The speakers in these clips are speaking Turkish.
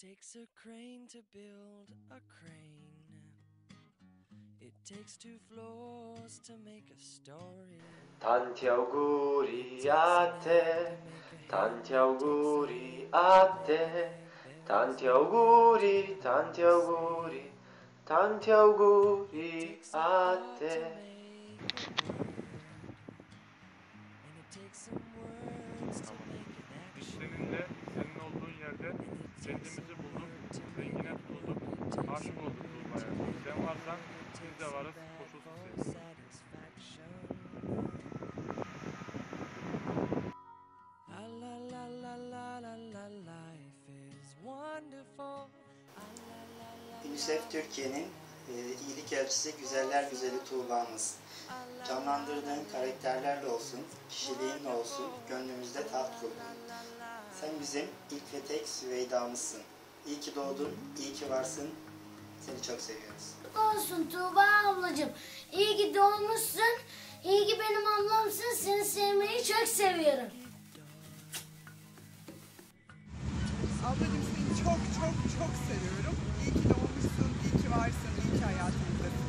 takes a crane to build a crane. It takes two floors to make a story. Tanti auguri a te, tanti auguri a te, tanti auguri, tanti auguri, tanti auguri a te. And it takes some words to kendimizi bulduk, rengine tutulduk, aşık olduk Tuğba'ya. Sen varsan biz de varız, koşulsuz sevgi. satisfaction. La la la la la la life is wonderful. La la la UNICEF Türkiye'nin e, iyilik elçisi Güzeller Güzeli Tuğba'mız. Canlandırdığın karakterlerle olsun, kişiliğinle olsun gönlümüzde. Sen bizim ilk ve tek Süveyda'mızsın. İyi ki doğdun, iyi ki varsın. Seni çok seviyoruz. olsun Tuğba ablacığım. İyi ki doğmuşsun. İyi ki benim ablamsın. Seni sevmeyi çok seviyorum. Ablacığım seni çok çok çok seviyorum. İyi ki doğmuşsun, iyi ki varsın, iyi ki hayatımızdasın.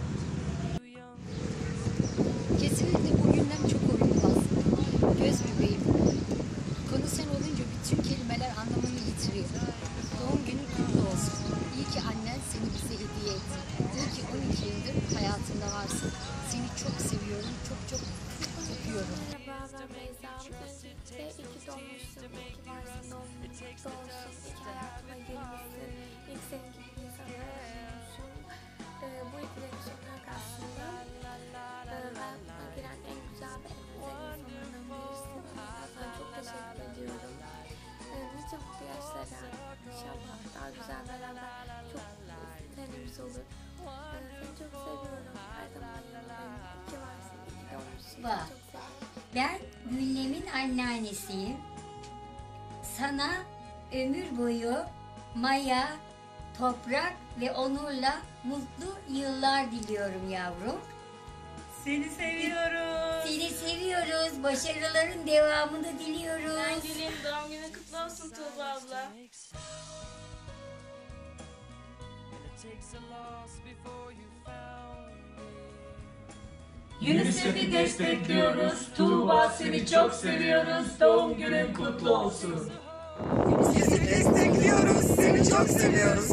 Kesinlikle yitiriyor. Doğum günün kutlu olsun. İyi ki annen seni bize hediye etti. İyi ki 12 yıldır hayatında varsın. Seni çok seviyorum, çok çok öpüyorum. Merhaba ben Beyza ve iyi doğmuşsun, iyi varsın, iyi ki hayatıma girmişsin, iyi ki senin gibi bir insanla senemiz olur. Ee, seni çok seviyorum, her zaman yanındayım, iyi ki varsın, iyi ki doğmuşsun, Vah. çok seviyorum. Ben Güllem'in anneannesiyim. Sana ömür boyu Maya, Toprak ve Onur'la mutlu yıllar diliyorum yavrum. Seni seviyorum. Seni seviyoruz. Başarıların devamını diliyoruz. Angelin doğum günün kutlu olsun Tuğba abla. Takes a loss before you found me. UNICEF'i destekliyoruz. Tuğba seni çok seviyoruz. Doğum günün kutlu olsun. Sizi destekliyoruz, seni çok seviyoruz.